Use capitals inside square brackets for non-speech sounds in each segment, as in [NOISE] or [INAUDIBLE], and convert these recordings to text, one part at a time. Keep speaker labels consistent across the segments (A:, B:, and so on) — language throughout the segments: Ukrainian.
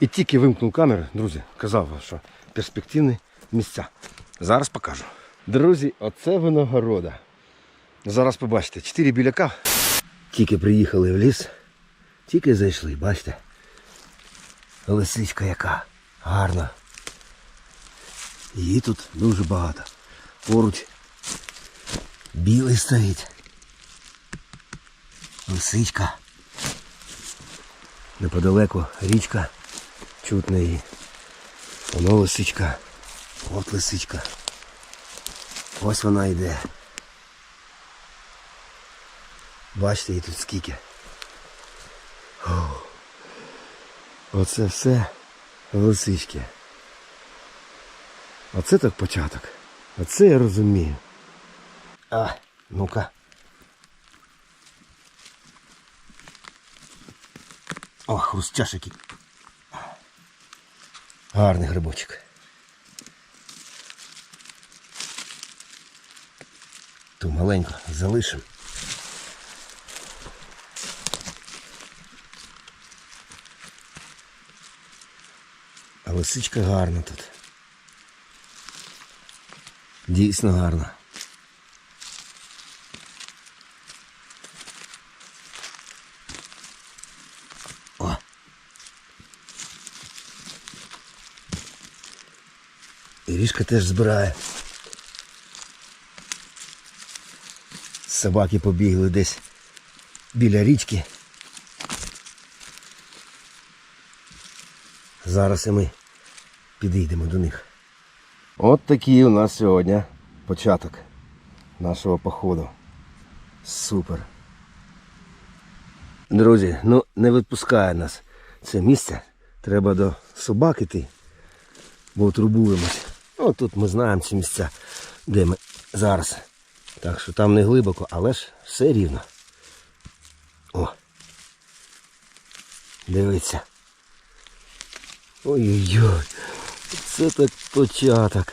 A: І тільки вимкнув камеру, друзі, казав, вам, що перспективні місця. Зараз покажу. Друзі, оце виногорода. Зараз побачите, чотири біляка. Тільки приїхали в ліс, тільки зайшли, бачите. Лисичка яка гарна. Її тут дуже багато. Поруч білий стоїть. Лисичка. Неподалеку річка. Чутно її. Воно лисичка. От лисичка. Ось вона йде. Бачите, її тут скільки. Ох. Оце все лисички. Оце так початок. Оце я розумію. А, ну-ка. О, хрустяшики. Гарний грибочок. Ту маленьку залишимо. А лисичка гарна тут. Дійсно гарна. Ірішка теж збирає. Собаки побігли десь біля річки. Зараз і ми підійдемо до них. От такий у нас сьогодні початок нашого походу. Супер. Друзі, ну не відпускає нас це місце. Треба до собак іти, бо турбуємось. Ну тут ми знаємо ці місця, де ми зараз. Так що там не глибоко, але ж все рівно. О. Дивіться. Ой-ой-ой. Це так початок.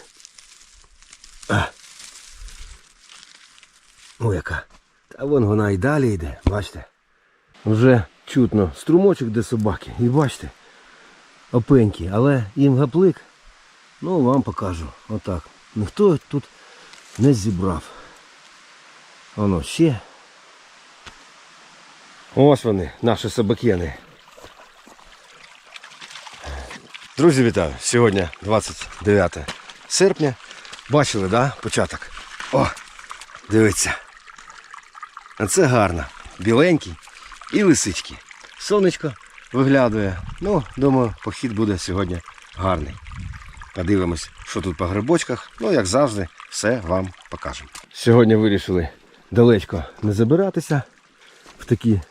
A: А. О, яка. Та вон вона і далі йде, бачите? Вже чутно струмочок де собаки. І бачите, опенькі, але їм гаплик. Ну вам покажу. Отак. Ніхто тут не зібрав. Воно ще. Ось вони, наші собакени. Друзі, вітаю! Сьогодні 29 серпня. Бачили, да, початок? О, дивіться. А це гарно. Біленький і лисички. Сонечко виглядує. Ну, думаю, похід буде сьогодні гарний. Подивимось, що тут по грибочках. Ну, як завжди, все вам покажемо. Сьогодні вирішили далечко не забиратися в такі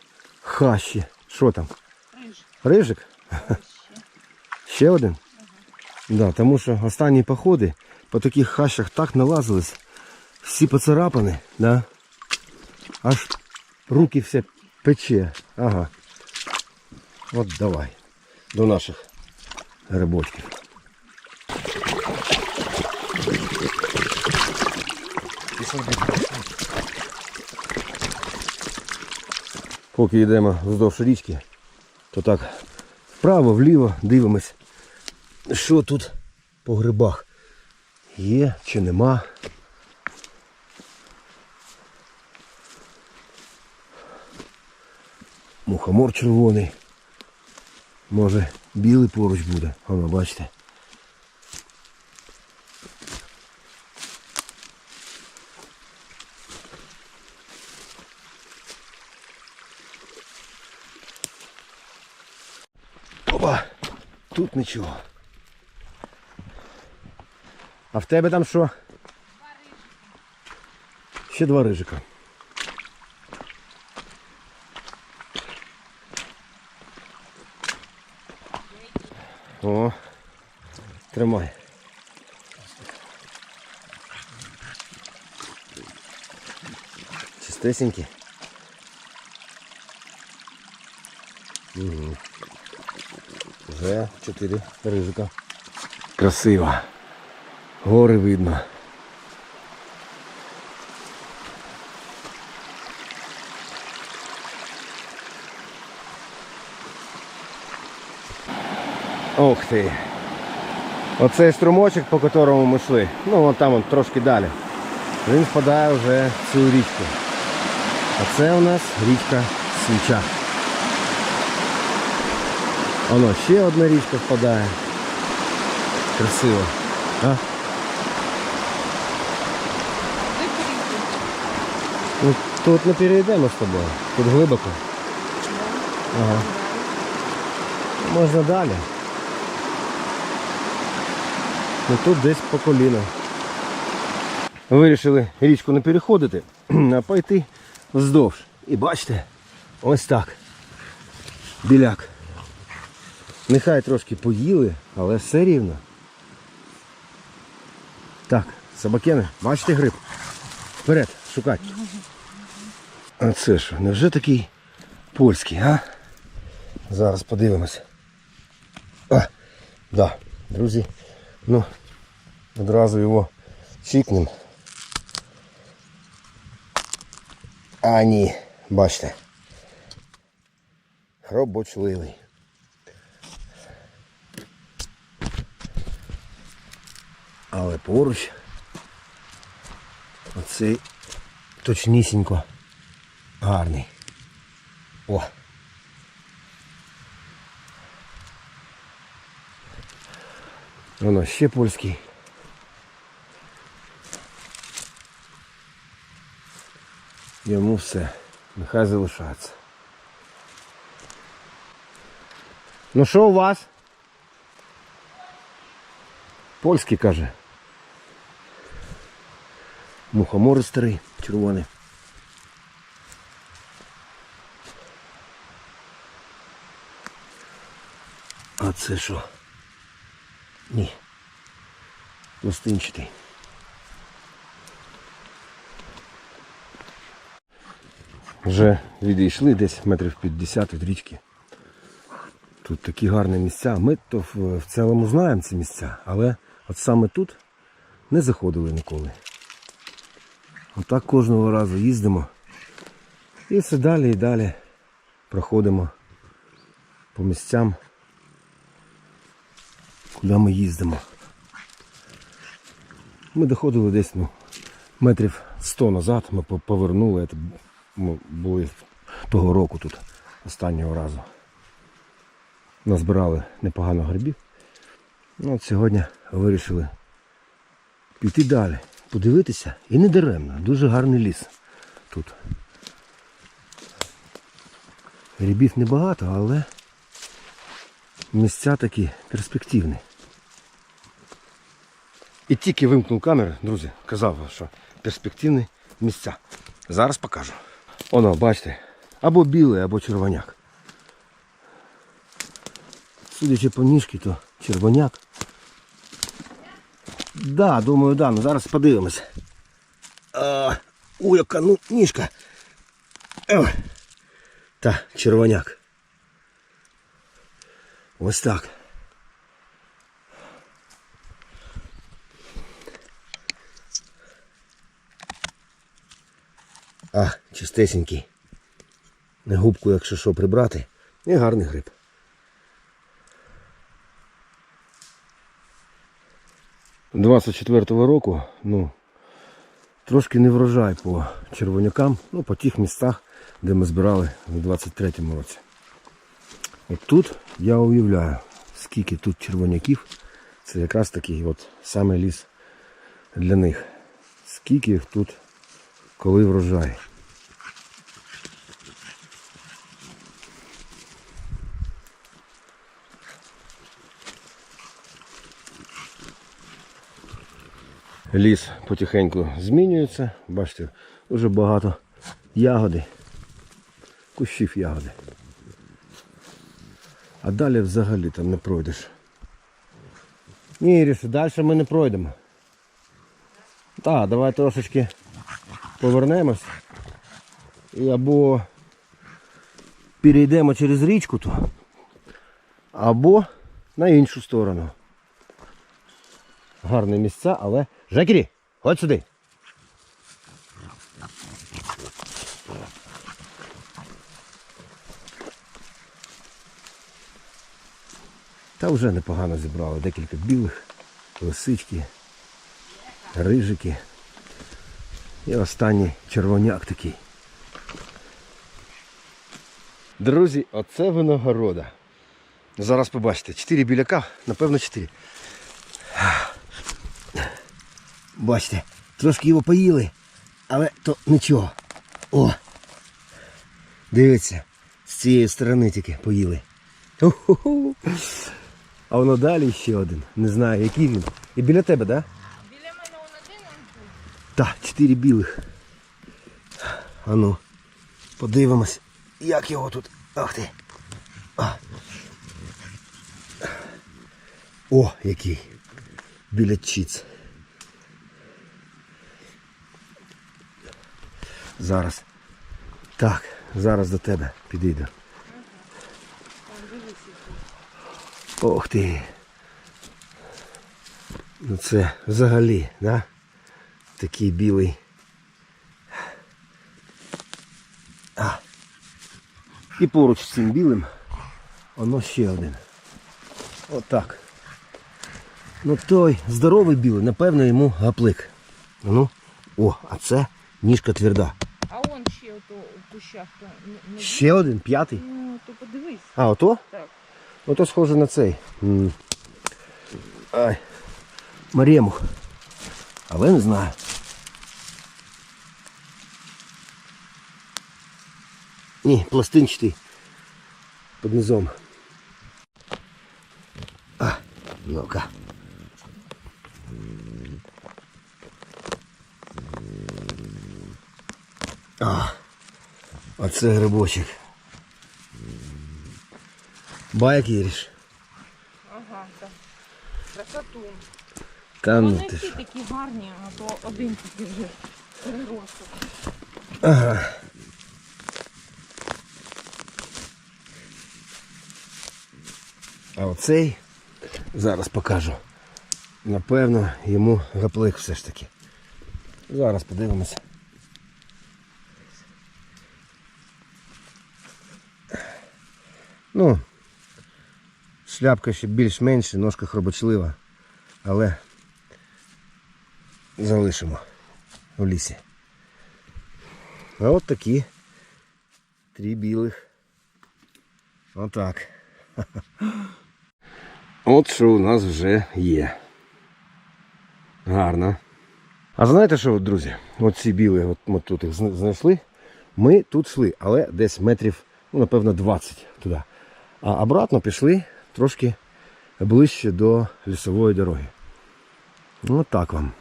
A: хащі. Що там? Рижик? Ще один? Да, тому що останні походи по таких хащах так налазились, всі поцарапані, да? аж руки все пече. Ага. От давай. До наших грибочків. Поки йдемо вздовж річки, то так вправо, вліво дивимось, що тут по грибах є чи нема. Мухомор червоний. Може білий поруч буде. Воно, бачите. Тут нічого. А в тебе там що? Ще два рижика. О, тримай. Чистесенькі. Угу. Вже чотири рижика. Красиво. Гори видно. Ух ти. Оцей струмочок, по якому ми йшли, ну вон там он, трошки далі. Він впадає вже в цю річку. А це у нас річка Свіча. Воно ще одна річка впадає. Красиво. А? Ну, тут не перейдемо з тобою. Тут глибоко. Ага. Можна далі. Ну тут десь по коліна. Вирішили річку не переходити, [CLEARS THROAT] а пойти вздовж. І бачите, ось так. Біляк. Нехай трошки поїли, але все рівно. Так, собакени, бачите гриб? Вперед, шукати. А це що, невже такий польський, а? Зараз подивимось. А, да, друзі. Ну, одразу його чікнем. А ні, бачите. Робочливий. Але поруч оцей точнісінько гарний. О! Воно ще польський. Йому все. Нехай залишається. Ну що у вас? Польський каже. Мухомори старий, червоний. А це що? Ні. Пластинчатий. Вже відійшли десь метрів 50 від річки. Тут такі гарні місця. Ми то в, цілому знаємо ці місця, але от саме тут не заходили ніколи. Отак кожного разу їздимо. І все далі і далі проходимо по місцям, куди ми їздимо. Ми доходили десь ну, метрів 100 назад, ми повернули. Це були того року тут останнього разу. Назбирали непогано грибів. Ну, от сьогодні вирішили піти далі, подивитися і не даремно. Дуже гарний ліс тут. Грибів небагато, але місця такі перспективні. І тільки вимкнув камеру, друзі, казав, що перспективні місця. Зараз покажу. Оно, бачите, або білий, або червоняк. Судячи по ніжки, то червоняк. Да, думаю, да, ну зараз подивимось. А, ой, яка ну ніжка. О, та, червоняк. Ось так. А, чистесенький. Губку, якщо що прибрати. І гарний гриб. Двадцять четвертого року, ну, трошки не врожай по червонякам, ну, по тих містах, де ми збирали у 23-му році. От тут я уявляю, скільки тут червоняків. Це якраз такий от саме ліс для них. Скільки їх тут, коли врожай. Ліс потихеньку змінюється. Бачите, дуже багато ягоди, кущів ягоди. А далі взагалі там не пройдеш. Ні, Іріше, далі ми не пройдемо. Так, давай трошечки повернемось. І або перейдемо через річку, то, або на іншу сторону. Гарні місця, але... Жекері, ходь сюди. Та вже непогано зібрали. Декілька білих, лисички, рижики. І останній червоняк такий. Друзі, оце виногорода. Зараз побачите, 4 біляка, напевно 4. Бачите, трошки його поїли, але то нічого. О! Дивіться, з цієї сторони тільки поїли. А воно далі ще один. Не знаю, який він. І біля тебе, так? Да?
B: Біля мене он один он.
A: Так, чотири білих. Ану, подивимось, як його тут. Ах ти. А. О, який. Біля чіц. Зараз. Так, зараз до тебе підійду. Ох ти. Ну це взагалі, да? Такий білий. А. І поруч з цим білим воно ще один. Отак. Ну той здоровий білий, напевно, йому гаплик. Ну, о, а це ніжка тверда.
B: Ще ото кущах. То, не, не...
A: Ще один, п'ятий.
B: Ну, то подивись.
A: А, ото?
B: Так.
A: Ото схоже на цей. М. Ай. Марємух. Але не знаю. Ні, пластинчатий. Під низом. А, ну-ка. А, оце грибочок. Байк їриш.
B: Ага, так. Красоту.
A: Та ну
B: Вони
A: ти
B: всі
A: що.
B: такі гарні, а то один такий вже переросток.
A: Ага. А оцей зараз покажу. Напевно, йому гаплик все ж таки. Зараз подивимося. Ну, шляпка ще більш-менше, ножка хробочлива, але залишимо в лісі. А от такі три білих. Отак. [LAUGHS] От що у нас вже є. Гарно. А знаєте що, друзі? От ці білі, от ми тут їх знайшли. Ми тут йшли, але десь метрів, ну, напевно, 20 туди. А обратно пішли трошки ближче до лісової дороги. Ну, так вам.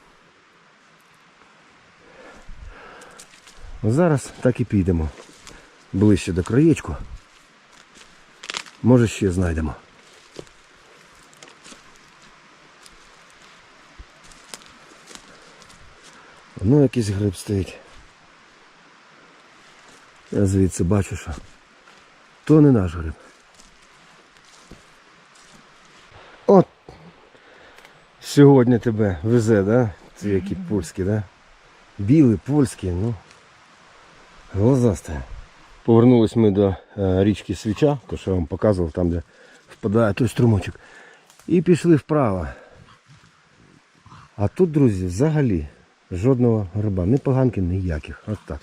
A: Зараз так і підемо. Ближче до краєчку. Може ще знайдемо. Ну якийсь гриб стоїть. Я звідси бачу, що то не наш гриб. Сьогодні тебе везе, да? Ці які польські, да? Білий, польський, ну. Глазастая. Повернулись ми до е, річки Свіча, то що я вам показував, там де впадає той струмочок. І пішли вправо. А тут, друзі, взагалі жодного гриба, ні поганки, ніяких. От так.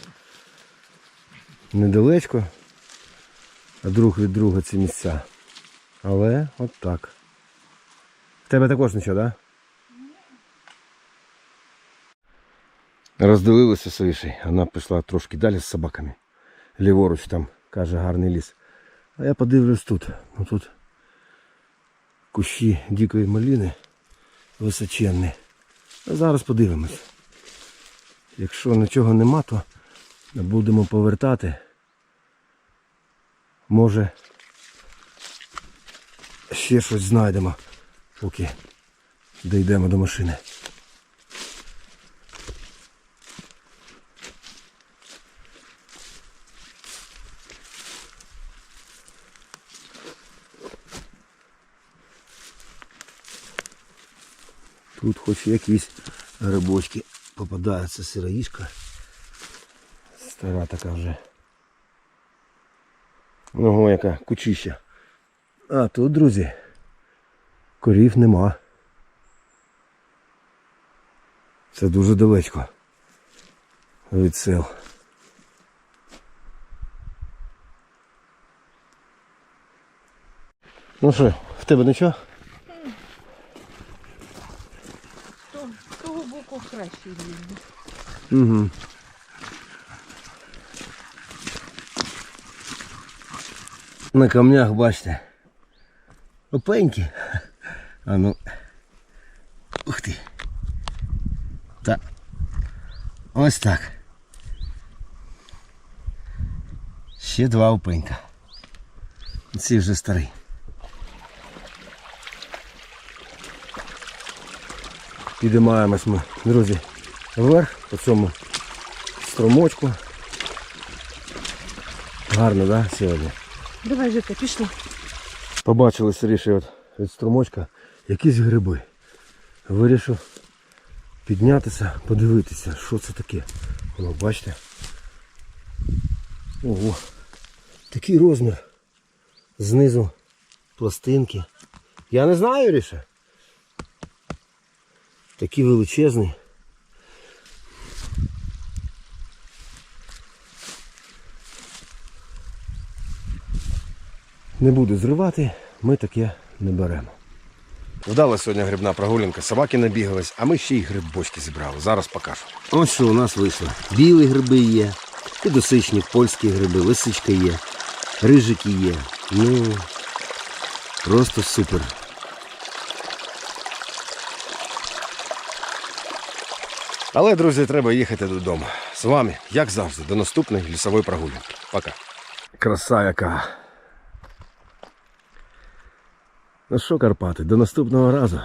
A: Недалечко, а друг від друга ці місця. Але от так. В тебе також нічого, так? Да? Розділилися свиші. Вона пішла трошки далі з собаками. Ліворуч там, каже, гарний ліс. А я подивлюсь тут. Ну тут кущі дикої маліни височенні. А зараз подивимось. Якщо нічого нема, то будемо повертати. Може ще щось знайдемо, поки дійдемо до машини. Тут хоч якісь грибочки попадаються сироїшка. Стара така вже. Ого, яка кучища. А тут, друзі, Корів нема. Це дуже далечко від сел. Ну що, в тебе нічого?
B: То, з того боку краще видно.
A: Угу. На камнях, бачите. Опенькі. А ну. Ух ти. Та. Ось так. Ще два опенька. Ці вже старий. Підіймаємось ми, друзі, вверх по цьому струмочку. Гарно, да, сьогодні?
B: Давай, Жека, пішли.
A: Побачили сиріше от від струмочка якісь гриби. Вирішив піднятися, подивитися, що це таке. Воно, бачите? Ого. Такий розмір. Знизу пластинки. Я не знаю, Ріша. Такий величезний. Не буду зривати, ми таке не беремо. Вдала сьогодні грибна прогулянка, собаки набігались, а ми ще й грибочки зібрали. Зараз покажу. Ось що у нас вийшло. Білі гриби є, підосичні польські гриби, лисичка є, рижики є. Ну, просто супер. Але, друзі, треба їхати додому. З вами, як завжди, до наступної лісової прогулянки. Пока. Краса яка. Ну що, Карпати, до наступного разу.